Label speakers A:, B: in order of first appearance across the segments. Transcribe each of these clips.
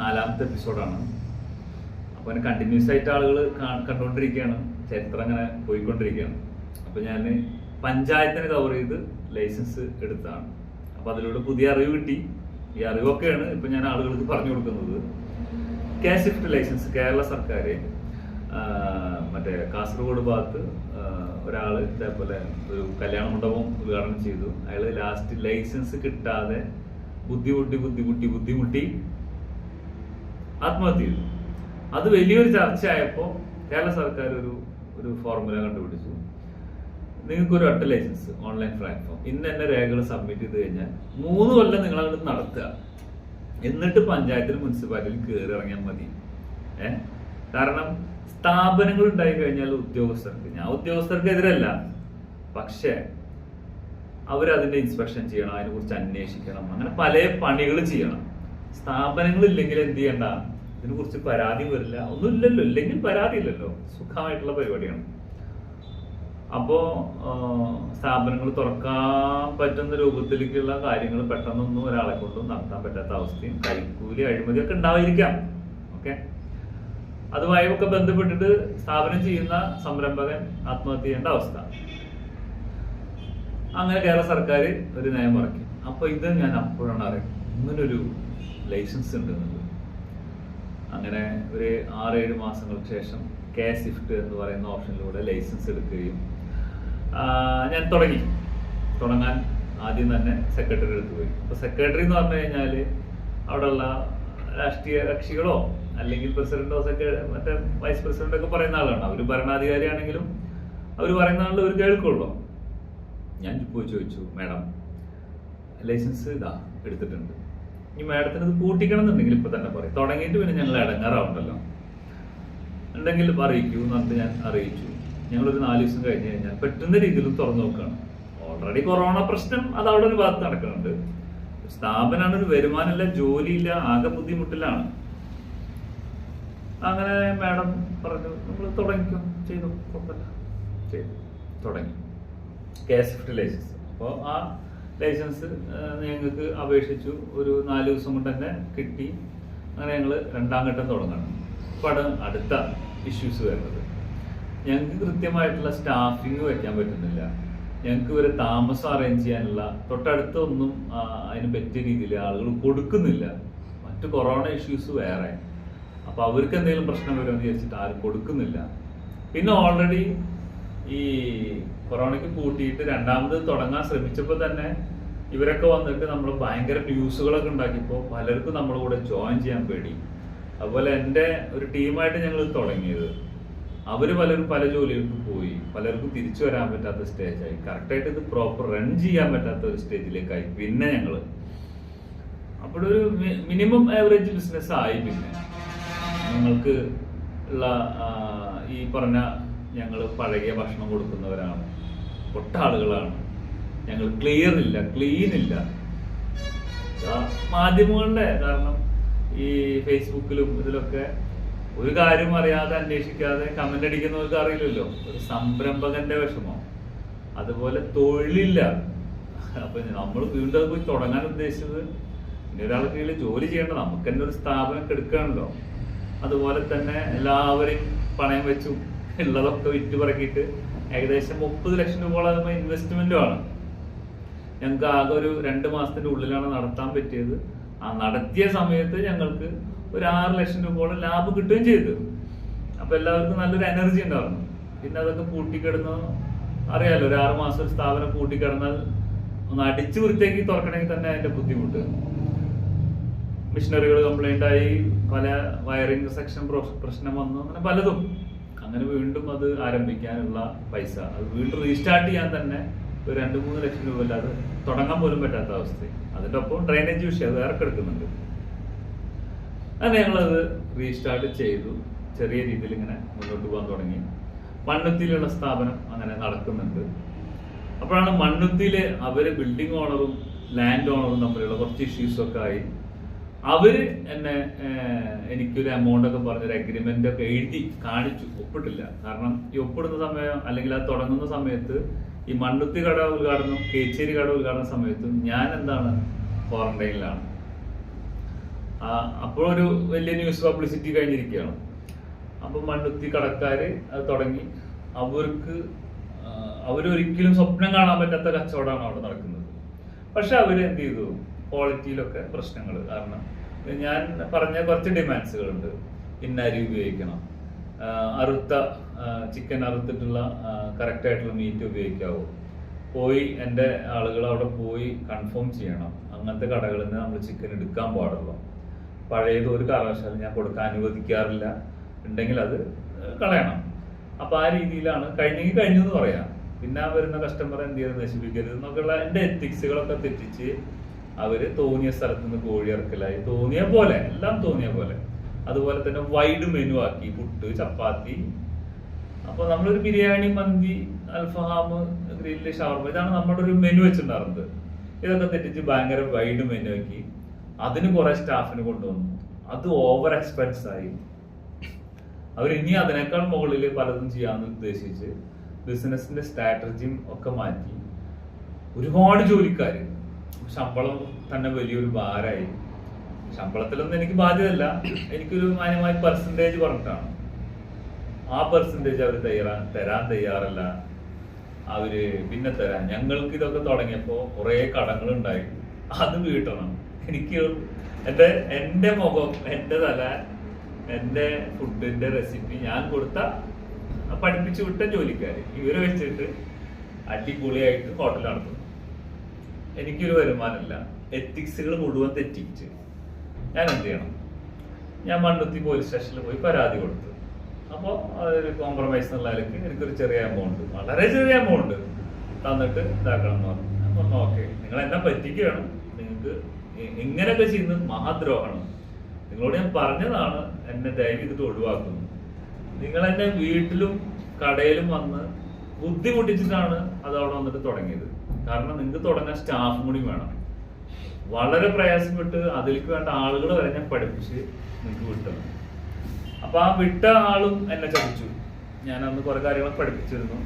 A: നാലാമത്തെ എപ്പിസോഡാണ് അപ്പോൾ അതിന് കണ്ടിന്യൂസ് ആയിട്ട് ആളുകൾ കണ്ടുകൊണ്ടിരിക്കുകയാണ് ചരിത്രം അങ്ങനെ പോയിക്കൊണ്ടിരിക്കുകയാണ് അപ്പോൾ ഞാൻ പഞ്ചായത്തിന് കവർ ചെയ്ത് ലൈസൻസ് എടുത്താണ്. അപ്പോൾ അതിലൂടെ പുതിയ അറിവ് കിട്ടി. ഈ അറിവൊക്കെയാണ് ഇപ്പം ഞാൻ ആളുകൾക്ക് പറഞ്ഞു കൊടുക്കുന്നത്. കെ ലൈസൻസ് കേരള സർക്കാർ മറ്റേ കാസർഗോഡ് ഭാഗത്ത് ഒരാൾ ഇതേപോലെ ഒരു കല്യാണ മണ്ഡപം ഉദ്ഘാടനം ചെയ്തു. അയാൾ ലാസ്റ്റ് ലൈസൻസ് കിട്ടാതെ ബുദ്ധിമുട്ടി ബുദ്ധിമുട്ടി ബുദ്ധിമുട്ടി ആത്മഹത്യ ചെയ്തു. അത് വലിയൊരു ചർച്ചയായപ്പോൾ കേരള സർക്കാർ ഒരു ഒരു ഫോർമുല കണ്ടുപിടിച്ചു. നിങ്ങൾക്ക് ഒരു ഒറ്റ ലൈസൻസ് ഓൺലൈൻ പ്ലാറ്റ്ഫോം ഇന്ന് എന്നെ രേഖകൾ സബ്മിറ്റ് ചെയ്ത് കഴിഞ്ഞാൽ മൂന്ന് കൊല്ലം നിങ്ങൾ അങ്ങോട്ട് നടത്തുക. എന്നിട്ട് പഞ്ചായത്തിലും മുനിസിപ്പാലിറ്റിയിലും കയറി ഇറങ്ങിയാൽ മതി. ഏ? കാരണം സ്ഥാപനങ്ങൾ ഉണ്ടായി കഴിഞ്ഞാൽ ഉദ്യോഗസ്ഥർക്ക് ഞാൻ ഉദ്യോഗസ്ഥർക്ക് എതിരല്ല. പക്ഷേ അവരതിന്റെ ഇൻസ്പെക്ഷൻ ചെയ്യണം അതിനെക്കുറിച്ച് അന്വേഷിക്കണം അങ്ങനെ പല പണികൾ ചെയ്യണം. സ്ഥാപനങ്ങൾ ഇല്ലെങ്കിൽ എന്ത് ചെയ്യണ്ട? ഇതിനെ കുറിച്ച് പരാതി വരില്ല. ഒന്നുമില്ലല്ലോ. ഇല്ലെങ്കിൽ പരാതി ഇല്ലല്ലോ. സുഖമായിട്ടുള്ള പരിപാടിയാണ്. അപ്പോ സ്ഥാപനങ്ങൾ തുറക്കാൻ പറ്റുന്ന രൂപത്തിലേക്കുള്ള കാര്യങ്ങൾ പെട്ടെന്നൊന്നും ഒരാളെ കൊണ്ടും നടത്താൻ പറ്റാത്ത അവസ്ഥയും കൈക്കൂലി അഴിമതിയൊക്കെ ഉണ്ടാവാതിരിക്കാം. ഓക്കെ? അതുമായി ഒക്കെ ബന്ധപ്പെട്ടിട്ട് സ്ഥാപനം ചെയ്യുന്ന സംരംഭകൻ ആത്മഹത്യ ചെയ്യേണ്ട അവസ്ഥ. അങ്ങനെ കേരള സർക്കാർ ഒരു നയം ഇറക്കി. അപ്പൊ ഇത് ഞാൻ അപ്പോഴാണ് അറിയുന്നത്. ഇങ്ങനൊരു ലൈസൻസ് ഉണ്ട് എന്നുള്ളത് അങ്ങനെ ഒരു ആറേഴ് മാസങ്ങൾക്ക് ശേഷം കെ സിഫ്റ്റ് എന്ന് പറയുന്ന ഓപ്ഷനിലൂടെ ലൈസൻസ് എടുക്കുകയും ഞാൻ തുടങ്ങി. തുടങ്ങാൻ ആദ്യം തന്നെ സെക്രട്ടറി എടുത്തു പോയി. അപ്പൊ സെക്രട്ടറി എന്ന് പറഞ്ഞു കഴിഞ്ഞാൽ അവിടെയുള്ള രാഷ്ട്രീയ കക്ഷികളോ അല്ലെങ്കിൽ പ്രസിഡന്റോ സെക്രട്ടറി മറ്റേ വൈസ് പ്രസിഡന്റ് ഒക്കെ പറയുന്ന ആളാണ് അവർ ഭരണാധികാരിയാണെങ്കിലും അവർ പറയുന്ന ആളുടെ ഒരു കേൾക്കുള്ളൂ. ഞാൻ പോയി ചോദിച്ചു മാഡം ലൈസൻസ് ഇതാ എടുത്തിട്ടുണ്ട്. ഇനി മാഡത്തിന് ഇത് കൂട്ടിക്കണം എന്നുണ്ടെങ്കിൽ ഇപ്പൊ തന്നെ പറയും. തുടങ്ങിയിട്ട് പിന്നെ ഞങ്ങൾ ഇടങ്ങാറാവുണ്ടല്ലോ. ഉണ്ടെങ്കിൽ അറിയിക്കൂ എന്ന് പറഞ്ഞിട്ട് ഞാൻ അറിയിച്ചു. ഞങ്ങളൊരു നാല് ദിവസം കഴിഞ്ഞ് കഴിഞ്ഞാൽ പറ്റുന്ന രീതിയിൽ തുറന്നു നോക്കുകയാണ്. ഓൾറെഡി കൊറോണ പ്രശ്നം അത് അവിടെ ഒരു ഭാഗത്ത് നടക്കുന്നുണ്ട്. സ്ഥാപനമാണ് ഒരു വരുമാനമില്ല ജോലിയില്ല ആകെ ബുദ്ധിമുട്ടിലാണ്. അങ്ങനെ മാഡം പറഞ്ഞു നമ്മൾ തുടങ്ങിക്കും. ചെയ്തു. കുഴപ്പമില്ല. ചെയ്തു. തുടങ്ങി. കേസ് ഫെർട്ടിലൈസേഴ്സ് അപ്പോൾ ആ ലൈസൻസ് ഞങ്ങൾക്ക് അപേക്ഷിച്ചു. ഒരു നാല് ദിവസം കൊണ്ട് തന്നെ കിട്ടി. അങ്ങനെ ഞങ്ങൾ രണ്ടാം ഘട്ടം തുടങ്ങണം. ഇപ്പോൾ അടുത്ത ഇഷ്യൂസ് വരുന്നത്. ഞങ്ങൾക്ക് കൃത്യമായിട്ടുള്ള സ്റ്റാഫിങ് വയ്ക്കാൻ പറ്റുന്നില്ല. ഞങ്ങൾക്ക് ഇവരെ താമസം അറേഞ്ച് ചെയ്യാനുള്ള തൊട്ടടുത്തൊന്നും ഒന്നും അതിന് പറ്റിയ രീതിയിൽ ആളുകൾ കൊടുക്കുന്നില്ല. മറ്റു കൊറോണ ഇഷ്യൂസ് വേറെ. അപ്പോൾ അവർക്ക് എന്തെങ്കിലും പ്രശ്നം വരുമെന്ന് വിചാരിച്ചിട്ട് ആരും കൊടുക്കുന്നില്ല. പിന്നെ ഓൾറെഡി ഈ കൊറോണയ്ക്ക് കൂട്ടിയിട്ട് രണ്ടാമത് തുടങ്ങാൻ ശ്രമിച്ചപ്പോൾ തന്നെ ഇവരൊക്കെ വന്നിട്ട് നമ്മൾ ഭയങ്കര ന്യൂസുകളൊക്കെ ഉണ്ടാക്കിയപ്പോൾ പലർക്കും നമ്മുടെ കൂടെ ജോയിൻ ചെയ്യാൻ പേടി. അതുപോലെ എന്റെ ഒരു ടീമായിട്ട് ഞങ്ങൾ തുടങ്ങിയത്. അവർ പലരും പല ജോലികൾക്ക് പോയി. പലർക്കും തിരിച്ചു വരാൻ പറ്റാത്ത സ്റ്റേജായി കറക്റ്റായിട്ട് ഇത് പ്രോപ്പർ റൺ ചെയ്യാൻ പറ്റാത്ത ഒരു സ്റ്റേജിലേക്കായി പിന്നെ ഞങ്ങൾ. അപ്പോഴൊരു മിനിമം ആവറേജ് ബിസിനസ് ആയി പിന്നെ. നിങ്ങൾക്ക് ഉള്ള ഈ പറഞ്ഞ ഞങ്ങൾ പഴകിയ ഭക്ഷണം കൊടുക്കുന്നവരാണ്. പൊട്ട ആളുകളാണ് ഞങ്ങൾ ക്ലിയർ ഇല്ല ക്ലീൻ ഇല്ല. മാധ്യമങ്ങളുടെ കാരണം ഈ ഫേസ്ബുക്കിലും ഇതിലൊക്കെ ഒരു കാര്യം അറിയാതെ അന്വേഷിക്കാതെ കമന്റ് അടിക്കുന്നവർക്ക് അറിയില്ലല്ലോ. ഒരു സംരംഭകന്റെ വിഷമം. അതുപോലെ തൊഴിലില്ല. അപ്പൊ നമ്മൾ വീണ്ടും പോയി തുടങ്ങാൻ ഉദ്ദേശിച്ചത് ഇനി ഒരാളെ കീഴിൽ ജോലി ചെയ്യേണ്ട നമുക്ക് തന്നെ ഒരു സ്ഥാപനം കെടുക്കാണല്ലോ അതുപോലെ തന്നെ എല്ലാവരെയും പണയം വെച്ചു ഉള്ളതൊക്കെ വിറ്റ് പറക്കിയിട്ട് ഏകദേശം മുപ്പത് ലക്ഷം രൂപയോളം ഇൻവെസ്റ്റ്മെന്റും ആണ്. ഞങ്ങൾക്ക് ആകെ ഒരു രണ്ട് മാസത്തിന്റെ ഉള്ളിലാണ് നടത്താൻ പറ്റിയത്. ആ നടത്തിയ സമയത്ത് ഞങ്ങൾക്ക് ഒരു ആറ് ലക്ഷം രൂപയോളം ലാഭം കിട്ടുകയും ചെയ്തു. അപ്പൊ എല്ലാവർക്കും നല്ലൊരു എനർജി ഉണ്ടായിരുന്നു. പിന്നെ അതൊക്കെ പൂട്ടിക്കിടന്ന് അറിയാലോ ഒരു ആറ് മാസം ഒരു സ്ഥാപനം പൂട്ടിക്കിടന്നാൽ ഒന്ന് അടിച്ചു വൃത്തിയാക്കി തുറക്കണമെങ്കിൽ തന്നെ അതിന്റെ ബുദ്ധിമുട്ട്. മിഷനറികൾ കംപ്ലൈന്റ് ആയി പല വയറിംഗ് സെക്ഷൻ പ്രശ്നം വന്നു അങ്ങനെ പലതും. അങ്ങനെ വീണ്ടും അത് ആരംഭിക്കാനുള്ള പൈസ. അത് വീണ്ടും റീസ്റ്റാർട്ട് ചെയ്യാൻ തന്നെ ഒരു രണ്ട് മൂന്ന് ലക്ഷം രൂപ അല്ലാതെ തുടങ്ങാൻ പോലും പറ്റാത്ത അവസ്ഥ അതിന്റെ ഒപ്പം ഡ്രൈനേജ് വിഷയം അത് വേറെ കിടക്കുന്നുണ്ട് അങ്ങനെ ഞങ്ങളത് റീസ്റ്റാർട്ട് ചെയ്തു. ചെറിയ രീതിയിൽ ഇങ്ങനെ മുന്നോട്ട് പോകാൻ തുടങ്ങി. മണ്ണുത്തിയിലുള്ള സ്ഥാപനം അങ്ങനെ നടക്കുന്നുണ്ട്. അപ്പോഴാണ് മണ്ണുത്തിയിൽ അവർ ബിൽഡിംഗ് ഓണറും ലാൻഡ് ഓണറും തമ്മിലുള്ള കുറച്ച് ഇഷ്യൂസൊക്കെ ആയി. അവർ എന്നെ എനിക്കൊരു എമൗണ്ട് ഒക്കെ പറഞ്ഞൊരു അഗ്രിമെന്റ് ഒക്കെ എഴുതി കാണിച്ചു. ഒപ്പിട്ടില്ല. കാരണം ഈ ഒപ്പിടുന്ന സമയം അല്ലെങ്കിൽ അത് തുടങ്ങുന്ന സമയത്ത് ഈ മണ്ണുത്തി കട ഉദ്ഘാടനം കേച്ചേരി കട ഉദ്ഘാടന സമയത്തും ഞാൻ എന്താണ് ക്വാറന്റൈനിലാണ് അപ്പോഴൊരു വലിയ ന്യൂസ് പബ്ലിസിറ്റി കഴിഞ്ഞിരിക്കുകയാണ്. അപ്പൊ മണ്ണുത്തി കടക്കാര് അത് തുടങ്ങി. അവർക്ക് അവരൊരിക്കലും സ്വപ്നം കാണാൻ പറ്റാത്ത കച്ചവടമാണ് അവിടെ നടക്കുന്നത്. പക്ഷെ അവർ എന്ത് ചെയ്തു? ക്വാളിറ്റിയിലൊക്കെ പ്രശ്നങ്ങൾ കാരണം ഞാൻ പറഞ്ഞ കുറച്ച് ഡിമാൻഡ്സുകളുണ്ട് ഇന്ന അരി ഉപയോഗിക്കണം. അറുത്ത ചിക്കൻ അറുത്തിട്ടുള്ള കറക്റ്റ് ആയിട്ടുള്ള മീറ്റ് ഉപയോഗിക്കാവോ. പോയി എന്റെ ആളുകൾ അവിടെ പോയി കൺഫേം ചെയ്യണം. അങ്ങനത്തെ കടകളിൽ നിന്ന് നമ്മൾ ചിക്കൻ എടുക്കാൻ പാടുള്ളൂ. പഴയത് ഒരു കാരണവശാലും ഞാൻ കൊടുക്കാൻ അനുവദിക്കാറില്ല. ഉണ്ടെങ്കിൽ അത് കളയണം. അപ്പോൾ ആ രീതിയിലാണ് കഴിഞ്ഞെങ്കിൽ കഴിഞ്ഞു എന്ന് പറയാം. പിന്നെ വരുന്ന കസ്റ്റമർ എന്ത് ചെയ്ത് നശിപ്പിക്കരുത് എന്നൊക്കെയുള്ള എന്റെ എത്തിക്സുകളൊക്കെ തെറ്റിച്ച് അവർ തോന്നിയ സ്ഥലത്ത് നിന്ന് കോഴി ഇറക്കലായി. തോന്നിയ പോലെ എല്ലാം തോന്നിയ പോലെ. അതുപോലെ തന്നെ വൈഡ് മെനു ആക്കി പുട്ട് ചപ്പാത്തി. അപ്പൊ നമ്മളൊരു ബിരിയാണി മന്തി അൽഫഹാം ഗ്രില്ല് ഷവർമ ഇതാണ് നമ്മുടെ ഒരു മെനു വെച്ചിട്ടുണ്ടായിരുന്നത്. ഇതൊക്കെ തെറ്റിച്ച് ഭയങ്കര വൈഡ് മെനു ആക്കി അതിന് കുറെ സ്റ്റാഫിന് കൊണ്ടുവന്നു. അത് ഓവർ എക്സ്പെൻസ് ആയി. അവർ ഇനി അതിനേക്കാൾ മുകളിൽ പലതും ചെയ്യാമെന്ന് ഉദ്ദേശിച്ച് ബിസിനസിന്റെ സ്ട്രാറ്റജിയും ഒക്കെ മാറ്റി. ഒരുപാട് ജോലിക്കാര് ശമ്പളം തന്നെ വലിയൊരു ഭാരമായി. ശമ്പളത്തിലൊന്നും എനിക്ക് ബാധ്യതയല്ല. എനിക്കൊരു മാന്യമായ പെർസെന്റേജ് പറഞ്ഞിട്ടാണ്. ആ പെർസെന്റേജ് അവർ തയ്യാറാ തരാൻ തയ്യാറല്ല. അവർ പിന്നെ തരാൻ ഞങ്ങൾക്ക് ഇതൊക്കെ തുടങ്ങിയപ്പോൾ കുറേ കടങ്ങളുണ്ടായി അത് വീട്ടണം. എനിക്ക് എന്റെ എന്റെ മുഖം എന്റെ തല എന്റെ ഫുഡിന്റെ റെസിപ്പി ഞാൻ കൊടുത്ത പഠിപ്പിച്ചു വിട്ട ജോലിക്കാർ ഇവരെ വെച്ചിട്ട് അടിപൊളിയായിട്ട് ഹോട്ടൽ നടത്തുന്നു എനിക്കൊരു വരുമാനമില്ല. എത്തിക്സുകൾ മുഴുവൻ തെറ്റിച്ച്. ഞാൻ എന്ത് ചെയ്യണം ഞാൻ മണ്ണുത്തി പോലീസ് സ്റ്റേഷനിൽ പോയി പരാതി കൊടുത്തു. അപ്പോൾ അതൊരു കോംപ്രമൈസ് എന്നുള്ള നിലയ്ക്ക് എനിക്കൊരു ചെറിയ എമൗണ്ട് വളരെ ചെറിയ എമൗണ്ട് തന്നിട്ട് ഇതാക്കണം എന്ന് പറഞ്ഞു. ഞാൻ പറഞ്ഞു ഓക്കെ നിങ്ങൾ എന്നെ പറ്റിക്കുകയാണ്. നിങ്ങൾക്ക് ഇങ്ങനെയൊക്കെ ചെയ്യുന്നത് മഹാദ്രോഹമാണ്. നിങ്ങളോട് ഞാൻ പറഞ്ഞതാണ് എന്നെ ദയവ് ചെയ്തിട്ട് ഒഴിവാക്കുന്നു. നിങ്ങൾ എന്നെ വീട്ടിലും കടയിലും വന്ന് ബുദ്ധിമുട്ടിച്ചിട്ടാണ് അത് അവിടെ വന്നിട്ട് തുടങ്ങിയത്. കാരണം നിങ്ങൾക്ക് തുടങ്ങാൻ സ്റ്റാഫും കൂടി വേണം. വളരെ പ്രയാസപ്പെട്ട് അതിലേക്ക് വേണ്ട ആളുകൾ വരെ ഞാൻ പഠിപ്പിച്ച് നിങ്ങൾക്ക് വിട്ടത് അപ്പൊ ആ വിട്ട ആളും എന്നെ ചതിച്ചു. ഞാൻ അന്ന് കുറേ കാര്യങ്ങൾ പഠിപ്പിച്ചിരുന്നു.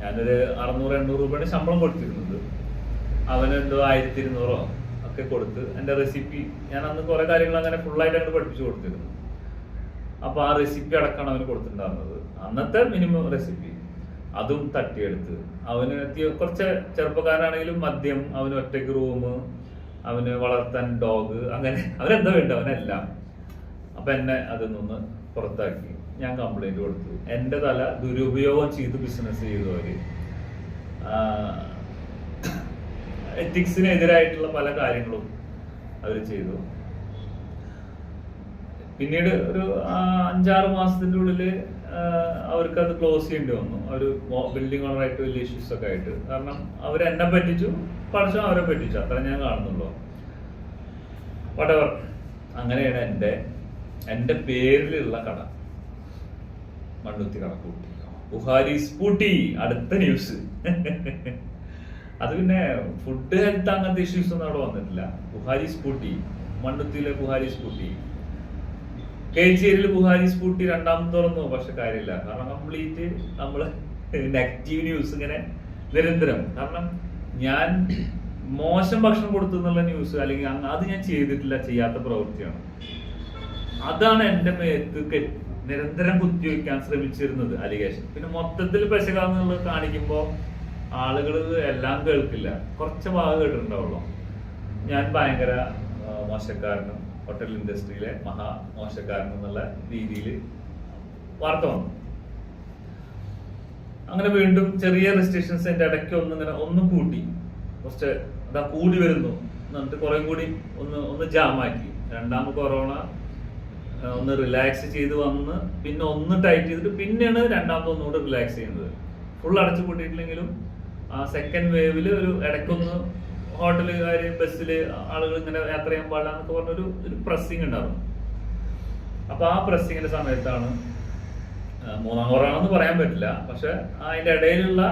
A: ഞാനൊരു അറുന്നൂറ് എണ്ണൂറ് രൂപയുടെ ശമ്പളം കൊടുത്തിരുന്നത്. അവന് എന്തോ ആയിരത്തി ഇരുന്നൂറോ ഒക്കെ കൊടുത്ത് എന്റെ റെസിപ്പി ഞാൻ അന്ന് കുറെ കാര്യങ്ങൾ അങ്ങനെ ഫുള്ളായിട്ട് അങ്ങോട്ട് പഠിപ്പിച്ചു കൊടുത്തിരുന്നു. അപ്പോൾ ആ റെസിപ്പി അടക്കമാണ് അവന് കൊടുത്തിട്ടുണ്ടായിരുന്നത്. അന്നത്തെ മിനിമം റെസിപ്പി അതും തട്ടിയെടുത്ത്. അവന് കുറച്ച് ചെറുപ്പക്കാരാണെങ്കിലും മദ്യം അവന് ഒറ്റയ്ക്ക് റൂം അവന് വളർത്താൻ ഡോഗ് അങ്ങനെ അവനെന്താ വേണ്ട അവനെല്ലാം. അപ്പൊ എന്നെ അതിൽ നിന്ന് പുറത്താക്കി. ഞാൻ കംപ്ലൈന്റ് കൊടുത്തു. എന്റെ തല ദുരുപയോഗം ചെയ്ത് ബിസിനസ് ചെയ്തവര്. എത്തിക്സിനെതിരായിട്ടുള്ള പല കാര്യങ്ങളും അവർ ചെയ്തു. പിന്നീട് ഒരു അഞ്ചാറ് മാസത്തിന്റെ ഉള്ളിൽ അവർക്ക് അത് ക്ലോസ് ചെയ്യേണ്ടി വന്നു. ഒരു ബിൽഡിംഗ് ഓണറായിട്ട് വലിയ ഇഷ്യൂസ് ഒക്കെ ആയിട്ട്. കാരണം അവർ എന്നെ പറ്റിച്ചു പഠിച്ചു അവരെ പറ്റിച്ചു. അത്ര ഞാൻ കാണുന്നുള്ളൂ. വടവർ അങ്ങനെയാണ് എന്റെ എന്റെ പേരിലുള്ള കട. മണ്ണുത്തി കണക്കൂട്ടി ബുഹാരി സ്കൂട്ടി. അടുത്ത ന്യൂസ് അത് പിന്നെ ഫുഡ് ഹെൽത്ത് അങ്ങനത്തെ ഇഷ്യൂസ് ഒന്നും അവിടെ വന്നിട്ടില്ല. ബുഹാരി സ്കൂട്ടി. മണ്ണുത്തിയിലെ ബുഹാരി സ്കൂട്ടി. കേച്ചേരിയിൽ ബുഹാരി സ്കൂട്ടി രണ്ടാമത് പക്ഷെ കാര്യമില്ല. കാരണം കംപ്ലീറ്റ് നമ്മൾ നെഗറ്റീവ് ന്യൂസ് ഇങ്ങനെ നിരന്തരം. കാരണം ഞാൻ മോശം ഭക്ഷണം കൊടുത്തു എന്നുള്ള ന്യൂസ് അല്ലെങ്കിൽ അത് ഞാൻ ചെയ്തിട്ടില്ല ചെയ്യാത്ത പ്രവൃത്തിയാണ്. അതാണ് എന്റെ മേത്ത് നിരന്തരം കുത്തിവെക്കാൻ ശ്രമിച്ചിരുന്നത് അലിഗേഷൻ. പിന്നെ മൊത്തത്തിൽ പെശകാന്നുള്ളത് കാണിക്കുമ്പോൾ ആളുകൾ എല്ലാം കേൾക്കില്ല. കുറച്ച് ഭാഗം കേട്ടിട്ടുണ്ടാവുള്ളൂ. ഞാൻ ഭയങ്കര മോശക്കാരനും ഹോട്ടൽ ഇൻഡസ്ട്രിയിലെ മഹാ മോശക്കാരൻ എന്നുള്ള രീതിയിൽ വാർത്ത വന്നു. അങ്ങനെ വീണ്ടും ചെറിയ റെസ്ട്രിക്ഷൻസ് എന്റെ ഇടയ്ക്ക് ഒന്ന് ഇങ്ങനെ ഒന്ന് കൂട്ടി. കുറച്ച് അതാ കൂടി വരുന്നു. എന്നിട്ട് കുറെ കൂടി ഒന്ന് ഒന്ന് ജാമാക്കി രണ്ടാമത് കൊറോണ ഒന്ന് റിലാക്സ് ചെയ്ത് വന്ന് പിന്നെ ഒന്ന് ടൈറ്റ് ചെയ്തിട്ട് പിന്നെയാണ് രണ്ടാമത് ഒന്നുകൂടെ റിലാക്സ് ചെയ്യുന്നത്. ഫുൾ അടച്ചു പൂട്ടിയിട്ടില്ലെങ്കിലും ആ സെക്കൻഡ് വേവിൽ ഒരു ഇടയ്ക്കൊന്ന് ഹോട്ടലുകാര് ബസ്സിൽ ആളുകൾ ഇങ്ങനെ യാത്ര ചെയ്യാൻ പാടില്ല എന്നൊക്കെ പറഞ്ഞൊരു ഒരു പ്രസ്സിങ് ഉണ്ടായിരുന്നു. അപ്പൊ ആ പ്രസ്സിങ്ങിന്റെ സമയത്താണ് മൂന്നാം കൊറോണെന്ന് പറയാൻ പറ്റില്ല. പക്ഷെ അതിന്റെ ഇടയിലുള്ള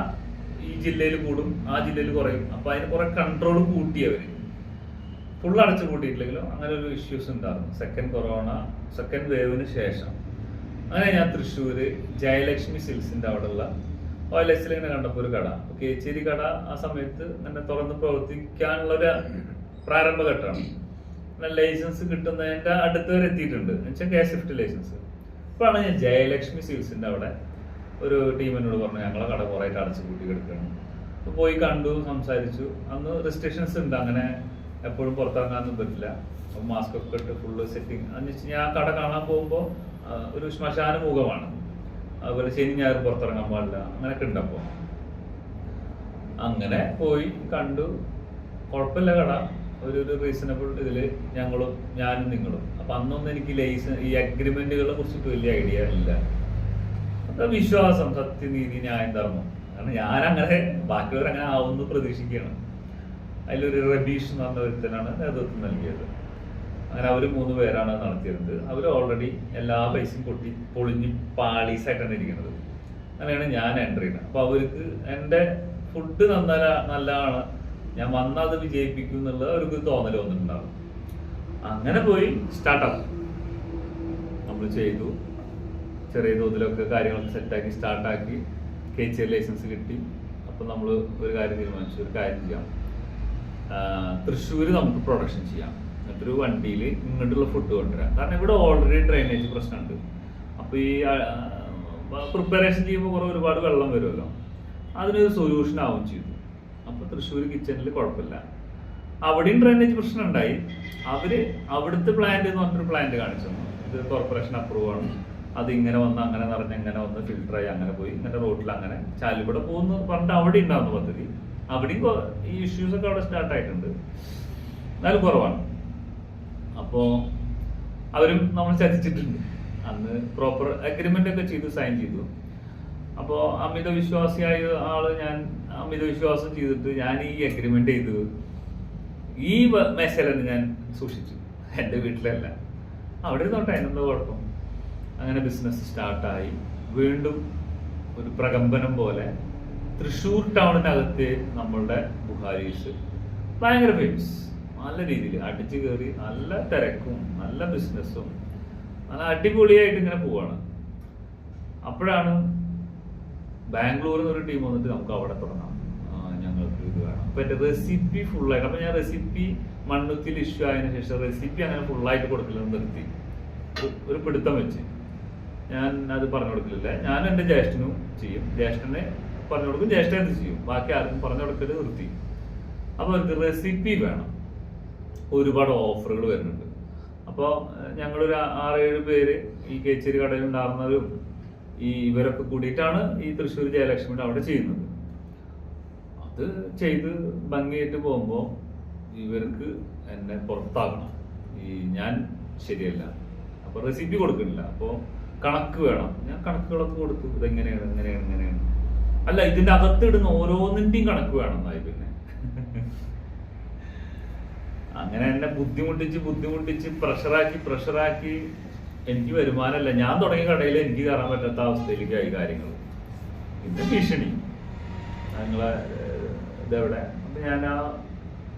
A: ഈ ജില്ലയിൽ കൂടും ആ ജില്ലയിൽ കുറയും. അപ്പൊ അതിന് കുറെ കൺട്രോൾ കൂട്ടിയവര് ഫുൾ അടച്ചു കൂട്ടിയിട്ടില്ലെങ്കിലും അങ്ങനെ ഒരു ഇഷ്യൂസ് ഉണ്ടായിരുന്നു. സെക്കൻഡ് കൊറോണ സെക്കൻഡ് വേവിന് ശേഷം. അങ്ങനെ ഞാൻ തൃശ്ശൂര് ജയലക്ഷ്മി സിൽസിന്റെ അവിടെയുള്ള ഓയിൽ എക്സിൽ ഇങ്ങനെ കണ്ടപ്പോൾ ഒരു കട. കേച്ചേരി കട ആ സമയത്ത് ഇങ്ങനെ തുറന്ന് പ്രവർത്തിക്കാനുള്ള ഒരു പ്രാരംഭഘട്ടമാണ് ലൈസൻസ് കിട്ടുന്നതിന്റെ അടുത്ത് വരെ എത്തിയിട്ടുണ്ട്. എന്നുവെച്ചാൽ കെ ഷിഫ്റ്റ് ലൈസൻസ്. ഇപ്പോഴാണ് ഞാൻ ജയലക്ഷ്മി സീൽസിന്റെ അവിടെ ഒരു ടീമിനോട് പറഞ്ഞു ഞങ്ങളെ കട കുറേ അടച്ചു കൂട്ടി കിടക്കണം അപ്പൊ പോയി കണ്ടു സംസാരിച്ചു. അന്ന് റെസ്ട്രിക്ഷൻസ് ഉണ്ട്. അങ്ങനെ എപ്പോഴും പുറത്തിറങ്ങാനൊന്നും പറ്റില്ല. അപ്പൊ മാസ്ക് ഒക്കെ ഇട്ട് ഫുള്ള് സെറ്റിംഗ് എന്ന് വെച്ച് ഞാൻ കട കാണാൻ പോകുമ്പോൾ ഒരു ശ്മശാന മുഖമാണ്. അതുപോലെ ശനി ഞാൻ പുറത്തിറങ്ങാൻ പാടില്ല. അങ്ങനെയൊക്കെ ഉണ്ട് അപ്പോൾ അങ്ങനെ പോയി കണ്ടു. കുഴപ്പമില്ല കട. ഒരു ഒരു റീസണബിൾ ഇതിൽ ഞങ്ങളും ഞാനും നിങ്ങളും. അപ്പൊ അന്നൊന്നും എനിക്ക് ലൈസൻ ഈ അഗ്രിമെന്റുകളെ കുറിച്ചിട്ട് വലിയ ഐഡിയ ഇല്ല. അപ്പൊ വിശ്വാസം സത്യനീതി ന്യായം ധർമ്മം. കാരണം ഞാൻ അങ്ങനെ ബാക്കിയുള്ളവർ അങ്ങനെ ആവുമെന്ന് പ്രതീക്ഷിക്കുകയാണ്. അതിലൊരു റബീഷ് എന്ന് പറഞ്ഞ ഒരുത്തനാണ് നേതൃത്വം നൽകിയത്. അങ്ങനെ അവർ മൂന്ന് പേരാണ് നടത്തിയിരുന്നത്. അവർ ഓൾറെഡി എല്ലാ പൈസയും പൊട്ടി പൊളിഞ്ഞ് പാളീസായിട്ടാണ് ഇരിക്കുന്നത്. അങ്ങനെയാണ് ഞാൻ എന്റർ ചെയ്യുന്നത്. അപ്പോൾ അവർക്ക് എന്റെ ഫുഡ് നന്നല നല്ലതാണ്. ഞാൻ വന്നത് വിജയിപ്പിക്കും എന്നുള്ളത് അവർക്ക് തോന്നൽ വന്നിട്ടുണ്ടാവും. അങ്ങനെ പോയി സ്റ്റാർട്ടപ്പ് നമ്മൾ ചെയ്തു. ചെറിയ തോതിലൊക്കെ കാര്യങ്ങളൊക്കെ സെറ്റാക്കി സ്റ്റാർട്ടാക്കി കെ എച്ച് ലൈസൻസ് കിട്ടി. അപ്പം നമ്മൾ ഒരു കാര്യം തീരുമാനിച്ചു. ഒരു കാര്യം ചെയ്യാം. തൃശ്ശൂർ നമുക്ക് പ്രൊഡക്ഷൻ ചെയ്യാം. എന്നിട്ടൊരു വണ്ടിയിൽ ഇങ്ങോട്ടുള്ള ഫുഡ് കൊണ്ടുവരാം. കാരണം ഇവിടെ ഓൾറെഡി ഡ്രൈനേജ് പ്രശ്നമുണ്ട്. അപ്പോൾ ഈ പ്രിപ്പറേഷൻ ചെയ്യുമ്പോൾ കുറേ ഒരുപാട് വെള്ളം വരുമല്ലോ. അതിനൊരു സൊല്യൂഷൻ ആവുകയും ചെയ്തു. അപ്പോൾ തൃശ്ശൂർ കിച്ചണിൽ കുഴപ്പമില്ല. അവിടെയും ഡ്രൈനേജ് പ്രശ്നം ഉണ്ടായി അവർ അവിടുത്തെ പ്ലാന്റ് എന്ന് പറഞ്ഞൊരു പ്ലാന്റ് കാണിച്ചു ഇത് കോർപ്പറേഷൻ അപ്രൂവ് ആണ്. അത് ഇങ്ങനെ വന്ന് അങ്ങനെ നിറഞ്ഞ് ഇങ്ങനെ വന്ന് ഫിൽട്ടർ ഫിൽട്ടറായി അങ്ങനെ പോയി. ഇങ്ങനെ റോഡിൽ അങ്ങനെ ചാലിവിടെ പോകുന്നു പറഞ്ഞിട്ട് അവിടെ ഉണ്ടാകുന്ന പദ്ധതി. അവിടെയും ഈ ഇഷ്യൂസ് ഒക്കെ അവിടെ സ്റ്റാർട്ട് ആയിട്ടുണ്ട്. എന്നാലും കുറവാണ്. അപ്പോ അവരും നമ്മൾ ചതിച്ചിട്ടുണ്ട് അന്ന് പ്രോപ്പർ അഗ്രിമെന്റ് ഒക്കെ ചെയ്ത് സൈൻ ചെയ്തു. അപ്പോ അമിത വിശ്വാസിയായ ആൾ ഞാൻ അമിത വിശ്വാസം ചെയ്തിട്ട് ഞാൻ ഈ അഗ്രിമെന്റ് ചെയ്തു ഈ മെസ്സേജ് ഞാൻ സൂക്ഷിച്ചു. എന്റെ വീട്ടിലല്ല. അവിടെ ഇരുന്നോട്ടെ അതിനെന്താ കുഴപ്പം? അങ്ങനെ ബിസിനസ് സ്റ്റാർട്ടായി വീണ്ടും ഒരു പ്രകമ്പനം പോലെ തൃശ്ശൂർ ടൗണിനകത്ത് നമ്മളുടെ ബുഹാരീസ്. ഭയങ്കര ഫേമസ് നല്ല രീതിയിൽ അടിച്ചു കയറി നല്ല തിരക്കും നല്ല ബിസിനസ്സും നല്ല അടിപൊളിയായിട്ട് ഇങ്ങനെ പോവാണ്. അപ്പോഴാണ് ബാംഗ്ലൂരിൽ നിന്ന് ഒരു ടീം വന്നിട്ട് നമുക്ക് അവിടെ തുടങ്ങാം. ഞങ്ങൾക്ക് ഇത് വേണം. അപ്പൊ എന്റെ റെസിപ്പി ഫുള്ളായിട്ട് അപ്പൊ ഞാൻ റെസിപ്പി മണ്ണുത്തിൽ ഇഷ്യൂ ആയതിനു ശേഷം റെസിപ്പി അങ്ങനെ ഫുള്ളായിട്ട് കൊടുക്കില്ല നിർത്തി. ഒരു- പിടുത്തം വെച്ച്. ഞാൻ അത് പറഞ്ഞു കൊടുക്കില്ല ഞാൻ എന്റെ ജ്യേഷ്ഠനും ചെയ്യും. ജ്യേഷ്ഠനെ പറഞ്ഞു കൊടുക്കും ജ്യേഷ്ഠൻ എന്ത് ചെയ്യും? ബാക്കി ആർക്കും പറഞ്ഞു കൊടുക്കൽ നിർത്തി. അപ്പൊ അവർക്ക് റെസിപ്പി വേണം. ഒരുപാട് ഓഫറുകൾ വരുന്നുണ്ട്. അപ്പോൾ ഞങ്ങളൊരു ആറേഴ് പേര് ഈ കേച്ചേരി കടയിൽ ഉണ്ടാകുന്നവരും ഈ ഇവരൊക്കെ കൂടിയിട്ടാണ് ഈ തൃശ്ശൂർ ജയലക്ഷ്മിയുടെ അവിടെ ചെയ്യുന്നത്. അത് ചെയ്ത് ഭംഗിയായിട്ട് പോകുമ്പോൾ ഇവർക്ക് എന്നെ പുറത്താക്കണം. ഈ ഞാൻ ശരിയല്ല. അപ്പൊ റെസിപ്പി കൊടുക്കുന്നില്ല. അപ്പോൾ കണക്ക് വേണം. ഞാൻ കണക്കുകളൊക്കെ കൊടുത്തു. ഇതെങ്ങനെയാണ് എങ്ങനെയാണ് എങ്ങനെയാണ് അല്ല ഇതിന്റെ അകത്ത് ഇടുന്ന ഓരോന്നിന്റെയും കണക്ക് വേണം എന്നായി പിന്നെ. അങ്ങനെ എന്നെ ബുദ്ധിമുട്ടിച്ച് ബുദ്ധിമുട്ടിച്ച് പ്രഷറാക്കി പ്രഷറാക്കി എനിക്ക് വരുമാനമല്ല. ഞാൻ തുടങ്ങിയ കടയിൽ എനിക്ക് കയറാൻ പറ്റാത്ത അവസ്ഥയിലേക്കായി കാര്യങ്ങൾ. പിന്നെ ഭീഷണി. ഞങ്ങളെ ഇതെവിടെ? അപ്പൊ ഞാൻ ആ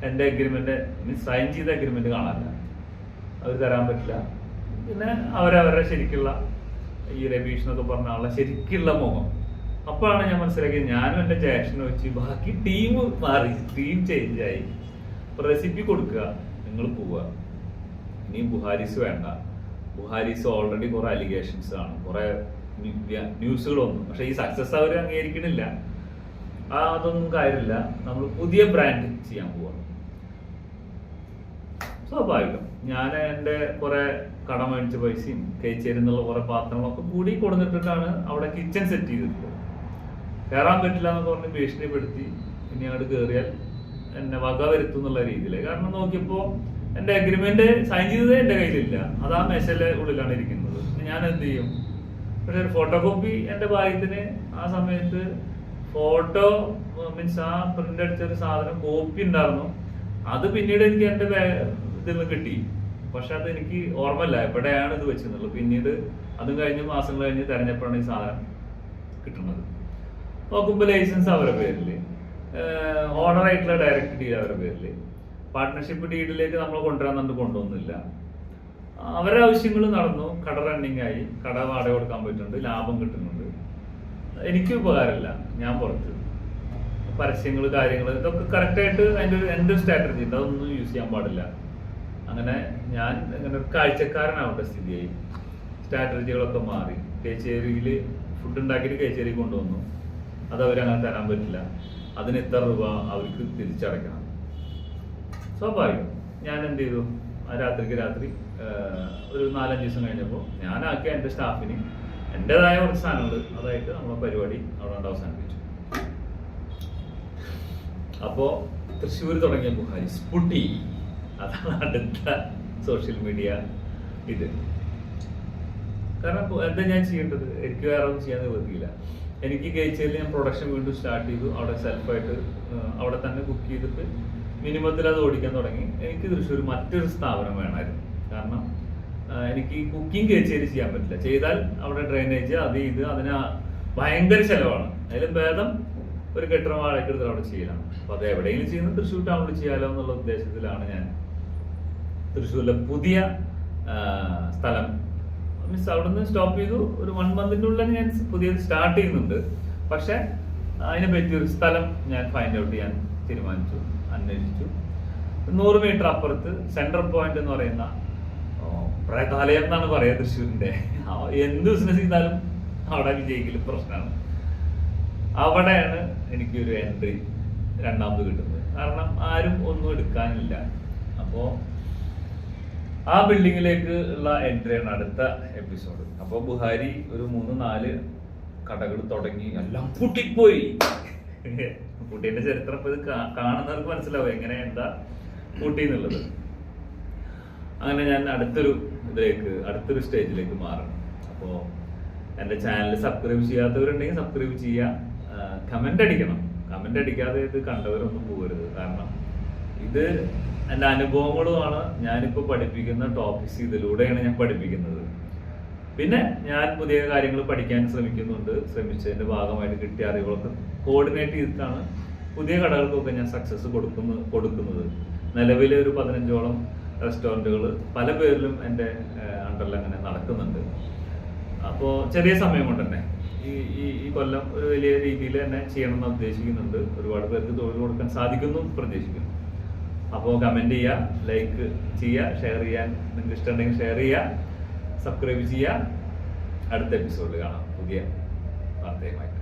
A: എന്റെ അഗ്രിമെന്റ് മീൻസ് സൈൻ ചെയ്ത അഗ്രിമെന്റ് കാണാനില്ല. അവർ തരാൻ പറ്റില്ല. പിന്നെ അവരവരുടെ ശരിക്കുള്ള ഈ രബീഷ് എന്നൊക്കെ പറഞ്ഞ ആളെ ശരിക്കുള്ള മുഖം. അപ്പോഴാണ് ഞാൻ മനസ്സിലാക്കിയത് ഞാനും എന്റെ ജ്യേഷ്ഠനെ വെച്ച് ബാക്കി ടീം മാറി ടീം ചേഞ്ചായി റെസിപ്പി കൊടുക്കുക നിങ്ങൾ പോവുക. ഇനി ബുഹാരിസ് വേണ്ട. ബുഹാരിസ് ഓൾറെഡി കുറെ അലിഗേഷൻസ് ആണ്. കുറെ ന്യൂസുകൾ വന്നു പക്ഷെ ഈ സക്സസ് അവർ അംഗീകരിക്കണില്ല. ആ അതൊന്നും കാര്യമില്ല. നമ്മൾ പുതിയ ബ്രാൻഡ് ചെയ്യാൻ പോവാണ് സ്വാഭാവികം. ഞാൻ എന്റെ കുറെ കട മേടിച്ച പൈസയും കേച്ചേരി എന്നുള്ള കുറെ പാത്രങ്ങളൊക്കെ കൂടി കൊടുത്തിട്ടാണ് അവിടെ കിച്ചൺ സെറ്റ് ചെയ്തിട്ടുള്ളത്. കയറാൻ പറ്റില്ല എന്ന് പറഞ്ഞ് ഭീഷണിപ്പെടുത്തി ഇനി അങ്ങോട്ട് കയറിയാൽ എന്നെ വക വരുത്തും എന്നുള്ള രീതിയിൽ കാരണം നോക്കിയപ്പോ എന്റെ അഗ്രിമെന്റ് സൈൻ ചെയ്തത് എന്റെ കയ്യിലില്ല. അത് ആ മേശയിലെ ഉള്ളിലാണ് ഇരിക്കുന്നത്. ഞാൻ എന്ത് ചെയ്യും? പക്ഷെ ഒരു ഫോട്ടോ കോപ്പി എന്റെ ഭാഗ്യത്തിന് ആ സമയത്ത് ഫോട്ടോ മീൻസ് ആ പ്രിന്റ് അടിച്ച ഒരു സാധനം കോപ്പി ഉണ്ടായിരുന്നു. അത് പിന്നീട് എനിക്ക് എന്റെ ഇതിൽ നിന്ന് കിട്ടി. പക്ഷെ അത് എനിക്ക് ഓർമ്മയില്ല. എവിടെയാണ് ഇത് വെച്ചെന്നുള്ളത്. പിന്നീട് അതും കഴിഞ്ഞ് മാസം കഴിഞ്ഞ് തെരഞ്ഞെടുപ്പാണ് ഈ സാധനം കിട്ടുന്നത്. നോക്കുമ്പോൾ ലൈസൻസ് അവരുടെ പേരിൽ ഓണർ ആയിട്ടുള്ള ഡയറക്റ്റ് ഡീൽ അവരുടെ പേരിൽ പാർട്ട്ണർഷിപ്പ് ഡീഡിലേക്ക് നമ്മൾ കൊണ്ടുവരാൻ കൊണ്ടുവന്നില്ല. അവരുടെ ആവശ്യങ്ങൾ നടന്നു. കട റണ്ണിങ് ആയി. കട വാടക കൊടുക്കാൻ പറ്റുന്നുണ്ട് ലാഭം കിട്ടുന്നുണ്ട്. എനിക്ക് ഉപകാരമില്ല. ഞാൻ പുറത്ത്. പരസ്യങ്ങൾ കാര്യങ്ങൾ ഇതൊക്കെ കറക്റ്റായിട്ട് അതിന്റെ ഒരു എന്റെ സ്ട്രാറ്റജി ഉണ്ട് അതൊന്നും യൂസ് ചെയ്യാൻ പാടില്ല. അങ്ങനെ ഞാൻ ഇങ്ങനെ ഒരു കാഴ്ചക്കാരനാവേണ്ട സ്ഥിതിയായി. സ്ട്രാറ്റജികളൊക്കെ മാറി. കേച്ചേരിയിൽ ഫുഡ് ഉണ്ടാക്കിയിട്ട് കേച്ചേരി കൊണ്ടുവന്നു. അത് അവരങ്ങനെ തരാൻ പറ്റില്ല. അതിന് എത്ര രൂപ അവർക്ക് തിരിച്ചടയ്ക്കണം. സ്വാഭാവികം. ഞാൻ എന്ത് ചെയ്തു? രാത്രിക്ക് രാത്രി ഒരു നാലഞ്ച് ദിവസം കഴിഞ്ഞപ്പോൾ ഞാനാക്കിയ എന്റെ സ്റ്റാഫിന് എന്റെതായ കുറച്ച് സാധനങ്ങൾ അതായിട്ട് നമ്മളെ പരിപാടി അവിടെ കൊണ്ട് അവസാനിപ്പിച്ചു. അപ്പോൾ തൃശ്ശൂർ തുടങ്ങിയ ബുഹാരി സ്പുട്ടി അതാണ് അടുത്ത സോഷ്യൽ മീഡിയ ഇത്. കാരണം എന്താ ഞാൻ ചെയ്യേണ്ടത്? എനിക്ക് വേറെ ഒന്നും ചെയ്യാൻ നിവൃത്തിയില്ല. എനിക്ക് കഴിച്ചതിൽ ഞാൻ പ്രൊഡക്ഷൻ വീണ്ടും സ്റ്റാർട്ട് ചെയ്തു. അവിടെ സെൽഫായിട്ട് അവിടെ തന്നെ കുക്ക് ചെയ്തിട്ട് മിനിമത്തിൽ അത് ഓടിക്കാൻ തുടങ്ങി. എനിക്ക് തൃശ്ശൂർ മറ്റൊരു സ്ഥാപനം വേണമായിരുന്നു. കാരണം എനിക്ക് കുക്കിംഗ് കഴിച്ചേരി ചെയ്യാൻ പറ്റില്ല. ചെയ്താൽ അവിടെ ഡ്രെയിനേജ് അത് ഇത് അതിന് ഭയങ്കര ചിലവാണ്. അതിലും ഭേദം ഒരു കെട്ടിടം വാടകയ്ക്ക് എടുത്ത് അവിടെ ചെയ്യലാണ്. അപ്പൊ അത് എവിടെയെങ്കിലും ചെയ്യുന്നത് തൃശ്ശൂർ ടൗണിൽ ചെയ്യാലോ എന്നുള്ള ഉദ്ദേശത്തിലാണ് ഞാൻ തൃശ്ശൂരിലെ പുതിയ സ്ഥലം മീൻസ് അവിടെ നിന്ന് സ്റ്റോപ്പ് ചെയ്തു. ഒരു വൺ മന്തിന്റെ ഉള്ളിൽ ഞാൻ പുതിയത് സ്റ്റാർട്ട് ചെയ്യുന്നുണ്ട്. പക്ഷെ അതിനെ പറ്റിയൊരു സ്ഥലം ഞാൻ ഫൈൻഡ് ഔട്ട് ചെയ്യാൻ തീരുമാനിച്ചു അന്വേഷിച്ചു. നൂറ് മീറ്റർ അപ്പുറത്ത് സെൻട്രൽ പോയിന്റ് എന്ന് പറയുന്ന പ്രേതാലയം എന്നാണ് പറയുക തൃശ്ശൂരിന്റെ എന്ത് ബിസിനസ് ചെയ്താലും അവിടെ വിജയിക്കലും പ്രശ്നമാണ്. അവിടെയാണ് എനിക്കൊരു എൻട്രി രണ്ടാമത് കിട്ടുന്നത്. കാരണം ആരും ഒന്നും എടുക്കാനില്ല. അപ്പോ ആ ബിൽഡിങ്ങിലേക്ക് ഉള്ള എൻട്രിയാണ് അടുത്ത എപ്പിസോഡ് അപ്പോൾ ബുഹാരി ഒരു മൂന്ന് നാല് കടകൾ തുടങ്ങി. എല്ലാം പൂട്ടിപ്പോയി. പൂട്ടിന്റെ ചരിത്രം ഇപ്പൊ ഇത് കാണുന്നവർക്ക് മനസ്സിലാവും എങ്ങനെ എന്താ പൂട്ടി എന്നുള്ളത് അങ്ങനെ ഞാൻ അടുത്തൊരു ഇതിലേക്ക് അടുത്തൊരു സ്റ്റേജിലേക്ക് മാറണം. അപ്പോൾ എന്റെ ചാനൽ സബ്സ്ക്രൈബ് ചെയ്യാത്തവരുണ്ടെങ്കിൽ സബ്സ്ക്രൈബ് ചെയ്യുക. കമന്റ് അടിക്കണം. കമന്റ് അടിക്കാതെ ഇത് കണ്ടവരൊന്നും പോകരുത്. കാരണം ഇത് എന്റെ അനുഭവങ്ങളുമാണ് ഞാനിപ്പോൾ പഠിപ്പിക്കുന്ന ടോപ്പിക്സ് ഇതിലൂടെയാണ് ഞാൻ പഠിപ്പിക്കുന്നത്. പിന്നെ ഞാൻ പുതിയ കാര്യങ്ങൾ പഠിക്കാൻ ശ്രമിക്കുന്നുണ്ട്. ശ്രമിച്ചതിന്റെ ഭാഗമായിട്ട് കിട്ടിയ അറിവുകളൊക്കെ കോർഡിനേറ്റ് ചെയ്തിട്ടാണ് പുതിയ കടകൾക്കൊക്കെ ഞാൻ സക്സസ് കൊടുക്കുന്നു കൊടുക്കുന്നത്. നിലവിലെ ഒരു പതിനഞ്ചോളം റെസ്റ്റോറന്റുകൾ പല പേരിലും എന്റെ അണ്ടറിൽ അങ്ങനെ നടക്കുന്നുണ്ട്. അപ്പോൾ ചെറിയ സമയം കൊണ്ട് തന്നെ ഈ ഈ ഈ കൊല്ലം ഒരു വലിയ രീതിയിൽ തന്നെ ചെയ്യണമെന്ന് ഉദ്ദേശിക്കുന്നുണ്ട്. ഒരുപാട് പേർക്ക് തൊഴിൽ കൊടുക്കാൻ സാധിക്കുന്നു പ്രതീക്ഷിക്കുന്നു. അപ്പോൾ കമന്റ് ചെയ്യുക ലൈക്ക് ചെയ്യുക ഷെയർ ചെയ്യാൻ നിങ്ങൾക്ക് ഇഷ്ടമുണ്ടെങ്കിൽ ഷെയർ ചെയ്യുക സബ്സ്ക്രൈബ് ചെയ്യുക അടുത്ത എപ്പിസോഡിൽ കാണാം. പുതിയ വാർത്തയുമായിട്ട്.